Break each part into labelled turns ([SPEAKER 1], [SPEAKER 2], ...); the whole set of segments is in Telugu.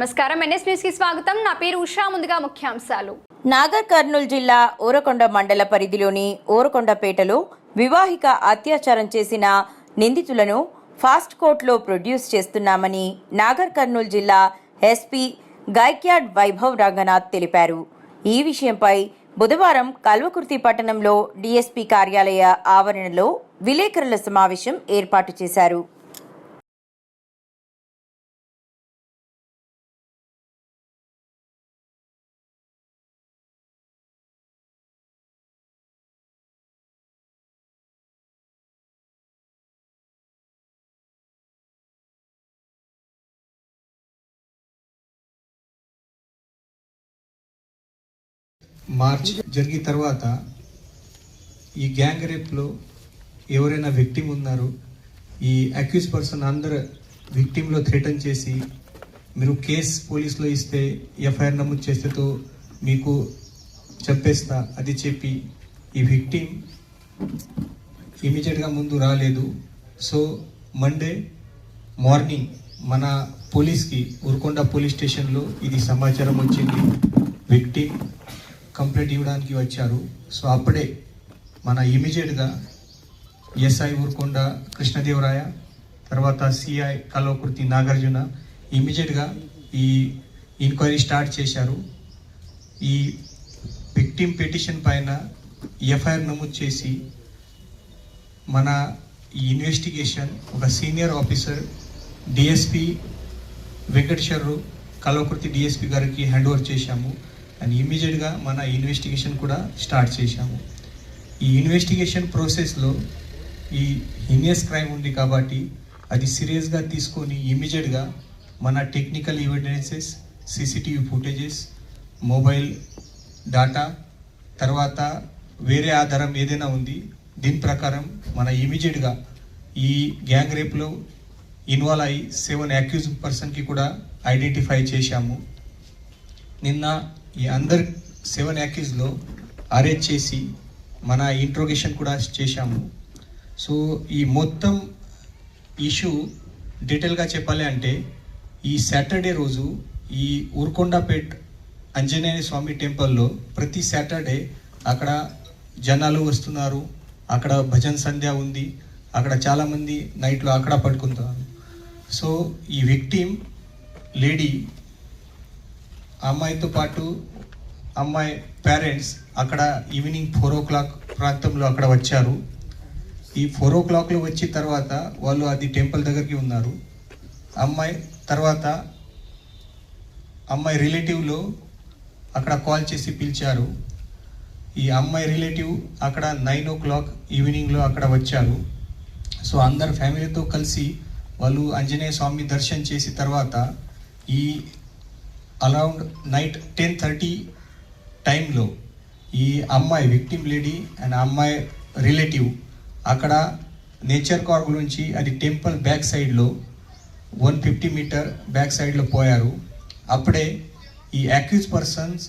[SPEAKER 1] నమస్కారం. ఎన్ఎస్ న్యూస్కి స్వాగతం. నా పేరు ఉషా. ముందుగా ముఖ్యాంశాలు.
[SPEAKER 2] నాగర్ కర్నూలు జిల్లా ఊరకొండ మండల పరిధిలోని ఊరకొండపేటలో వివాహిక అత్యాచారం చేసిన నిందితులను ఫాస్ట్ కోర్టులో ప్రొడ్యూస్ చేస్తున్నామని నాగర్ కర్నూలు జిల్లా ఎస్పీ గైక్యాడ్ వైభవ్ రంగనాథ్ తెలిపారు. ఈ విషయంపై బుధవారం కల్వకుర్తి పట్టణంలో డీఎస్పీ కార్యాలయ ఆవరణలో విలేకరుల సమావేశం ఏర్పాటు చేశారు.
[SPEAKER 3] మార్చ్ జరిగిన తర్వాత ఈ గ్యాంగ్ రేప్లో ఎవరైనా విక్టిమ్ ఉన్నారు ఈ అక్యూజ్ పర్సన్ అందరు విక్టిమ్లో థ్రెటన్ చేసి మీరు కేస్ పోలీసులో ఇస్తే ఎఫ్ఐఆర్ నమోదు చేస్తేతో మీకు చెప్పేస్తా అది చెప్పి ఈ విక్టిమ్ ఇమీడియట్గా ముందు రాలేదు. సో మండే మార్నింగ్ మన పోలీస్కి ఉరుకొండ పోలీస్ స్టేషన్లో ఇది సమాచారం వచ్చింది. విక్టిమ్ కంప్లైంట్ ఇవ్వడానికి వచ్చారు. సో అప్పుడే మన ఇమీడియట్గా ఎస్ఐ ఊరుకొండ కృష్ణదేవరాయ తర్వాత సిఐ కల్వకుర్తి నాగార్జున ఇమీడియట్గా ఈ ఎంక్వైరీ స్టార్ట్ చేశారు. ఈ విక్టిమ్ పిటిషన్ పైన ఎఫ్ఐఆర్ నమోదు చేసి మన ఈ ఇన్వెస్టిగేషన్ ఒక senior officer DSP Venkateswararao Kalwakurthy DSP గారికి హ్యాండ్ ఓవర్ చేశాము. అండ్ ఇమీడియట్గా మన ఇన్వెస్టిగేషన్ కూడా స్టార్ట్ చేశాము. ఈ ఇన్వెస్టిగేషన్ ప్రాసెస్లో ఈ హీనియస్ క్రైమ్ ఉంది కాబట్టి అది సీరియస్గా తీసుకొని ఇమీడియట్గా మన technical evidences CCTV footages mobile data తర్వాత వేరే ఆధారం ఏదైనా ఉంది దీని ప్రకారం మన ఇమీడియట్గా ఈ గ్యాంగ్ రేప్లో ఇన్వాల్వ్ అయ్యి సెవెన్ అక్యూజ్ పర్సన్కి కూడా ఐడెంటిఫై చేశాము. నిన్న ఈ అందరి సెవెన్ యాకీస్లో అరేంజ్ చేసి మన ఇంట్రోగేషన్ కూడా చేశాము. సో ఈ మొత్తం ఇష్యూ డీటెయిల్గా చెప్పాలి అంటే ఈ సాటర్డే రోజు ఈ ఊర్కొండపేట్ ఆంజనేయ స్వామి టెంపుల్లో ప్రతి సాటర్డే అక్కడ జనాలు వస్తున్నారు. అక్కడ భజన్ సంధ్య ఉంది. అక్కడ చాలామంది నైట్లో అక్కడ పడుకుంటున్నారు సో ఈ విక్టీమ్ లేడీ అమ్మాయితో పాటు అమ్మాయి పేరెంట్స్ అక్కడ ఈవినింగ్ ఫోర్ ఓ క్లాక్ ప్రాంతంలో అక్కడ వచ్చారు. ఈ ఫోర్ ఓ క్లాక్లో వచ్చిన తర్వాత వాళ్ళు అది టెంపుల్ దగ్గరికి ఉన్నారు. అమ్మాయి తర్వాత అమ్మాయి రిలేటివ్లో అక్కడ కాల్ చేసి పిలిచారు. ఈ అమ్మాయి రిలేటివ్ అక్కడ నైన్ ఓ క్లాక్ ఈవినింగ్లో అక్కడ వచ్చారు. సో అందరు ఫ్యామిలీతో కలిసి వాళ్ళు ఆంజనేయ స్వామి దర్శనం చేసిన తర్వాత ఈ అరౌండ్ నైట్ టెన్ థర్టీ టైంలో ఈ అమ్మాయి విక్టిమ్ లేడీ అండ్ అమ్మాయి రిలేటివ్ అక్కడ నేచర్ కార్ గురించి అది టెంపుల్ బ్యాక్ సైడ్లో వన్ ఫిఫ్టీ మీటర్ బ్యాక్ సైడ్లో పోయారు. అప్పుడే ఈ అక్యూజ్ పర్సన్స్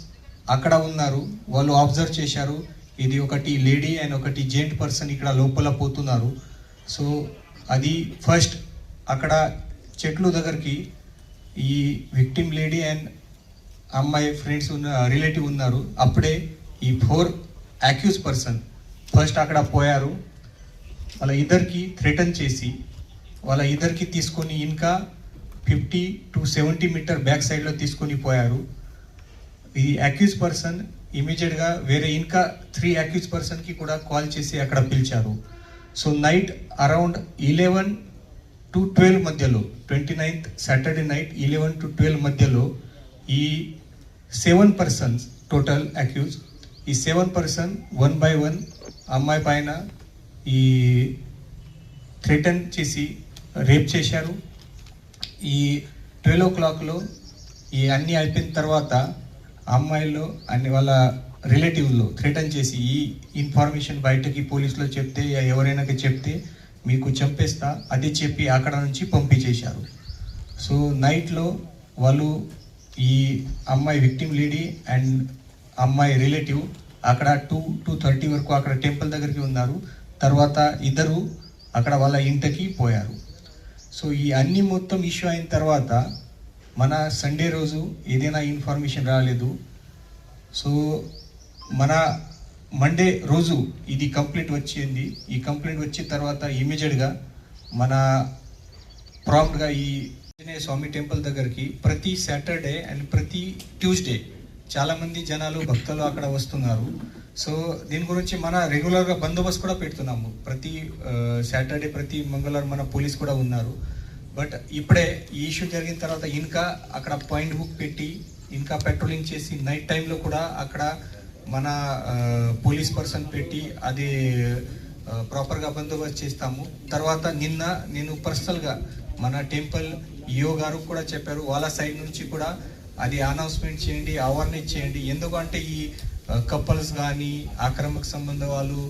[SPEAKER 3] అక్కడ ఉన్నారు. వాళ్ళు అబ్జర్వ్ చేశారు. ఇది ఒకటి లేడీ అండ్ ఒకటి జెంట్ పర్సన్ ఇక్కడ లోపల పోతున్నారు. సో అది ఫస్ట్ అక్కడ చెట్లు దగ్గరికి ఈ విక్టిమ్ లేడీ అండ్ అమ్మాయి ఫ్రెండ్స్ ఉన్న రిలేటివ్ ఉన్నారు. అప్పుడే ఈ ఫోర్ అక్యూజ్ పర్సన్ ఫస్ట్ అక్కడ పోయారు. వాళ్ళ ఇద్దరికి థ్రెటన్ చేసి వాళ్ళ ఇద్దరికి తీసుకొని ఇంకా fifty to seventy meter back సైడ్లో తీసుకొని పోయారు. ఈ అక్యూజ్ పర్సన్ ఇమీడియట్గా వేరే ఇంకా త్రీ అక్యూజ్ పర్సన్కి కూడా కాల్ చేసి అక్కడ పిలిచారు. So night around eleven to twelve మధ్యలో twenty ninth Saturday night eleven to twelve మధ్యలో ఈ సెవెన్ పర్సన్స్ టోటల్ అక్యూజ్ ఈ seven person one by one అమ్మాయి పైన ఈ థ్రెటన్ చేసి రేప్ చేశారు. ఈ ట్వెల్వ్ ఓ క్లాక్లో ఈ అన్నీ అయిపోయిన తర్వాత అమ్మాయిలు అన్ని వాళ్ళ రిలేటివ్లో థ్రెటన్ చేసి ఈ ఇన్ఫర్మేషన్ బయటకి పోలీసులో చెప్తే ఎవరైనా చెప్తే మీకు చంపేస్తా అది చెప్పి అక్కడ నుంచి పంపించేశారు. సో నైట్లో వాళ్ళు ఈ అమ్మాయి విక్టిమ్ లేడీ అండ్ అమ్మాయి రిలేటివ్ అక్కడ టూ టూ థర్టీ వరకు అక్కడ టెంపుల్ దగ్గరికి ఉన్నారు. తర్వాత ఇద్దరు అక్కడ వాళ్ళ ఇంటికి పోయారు. సో ఈ అన్ని మొత్తం ఇష్యూ అయిన తర్వాత మన సండే రోజు ఏదైనా ఇన్ఫర్మేషన్ రాలేదు. సో మన మండే రోజు ఇది కంప్లీట్ వచ్చింది. ఈ కంప్లైంట్ వచ్చిన తర్వాత ఇమీడియట్గా మన ప్రాంప్ట్గా ఈ ఆంజనేయ స్వామి టెంపుల్ దగ్గరికి ప్రతి సాటర్డే అండ్ ప్రతి ట్యూస్డే చాలామంది జనాలు భక్తులు అక్కడ వస్తున్నారు. సో దీని గురించి మన రెగ్యులర్గా బందోబస్తు కూడా పెడుతున్నాము. ప్రతి సాటర్డే ప్రతి మంగళవారం మన పోలీస్ కూడా ఉన్నారు. బట్ ఇప్పుడే ఈ ఇష్యూ జరిగిన తర్వాత ఇంకా అక్కడ పాయింట్ బుక్ పెట్టి ఇంకా పెట్రోలింగ్ చేసి నైట్ టైంలో కూడా అక్కడ మన పోలీస్ పర్సన్ పెట్టి అది ప్రాపర్గా బందోబస్తు చేస్తాము. తర్వాత నిన్న నేను పర్సనల్గా మన టెంపుల్ ఈఓ గారు కూడా చెప్పారు వాళ్ళ సైడ్ నుంచి కూడా అది అనౌన్స్మెంట్ చేయండి అవేర్నెస్ చేయండి. ఎందుకంటే ఈ కపుల్స్ కానీ ఆక్రమక సంబంధ వాళ్ళు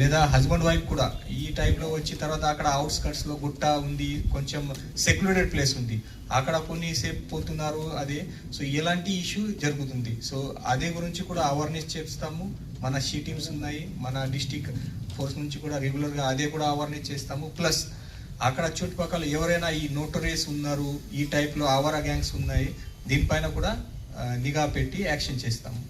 [SPEAKER 3] లేదా హస్బెండ్ వైఫ్ కూడా ఈ టైప్లో వచ్చిన తర్వాత అక్కడ అవుట్స్కట్స్లో గుట్ట ఉంది కొంచెం సెక్లూడెడ్ ప్లేస్ ఉంది. అక్కడ కొన్ని సేపు పోతున్నారు అదే. సో ఇలాంటి ఇష్యూ జరుగుతుంది. సో అదే గురించి కూడా అవేర్నెస్ చేస్తాము. మన షీ టీమ్స్ ఉన్నాయి మన డిస్టిక్ ఫోర్స్ నుంచి కూడా రెగ్యులర్గా అదే కూడా అవేర్నెస్ చేస్తాము. ప్లస్ అక్కడ చుట్టుపక్కల ఎవరైనా ఈ నోటరీస్ ఉన్నారు ఈ టైప్లో ఆవరా గ్యాంగ్స్ ఉన్నాయి దీనిపైన కూడా నిఘా పెట్టి యాక్షన్ చేస్తాము.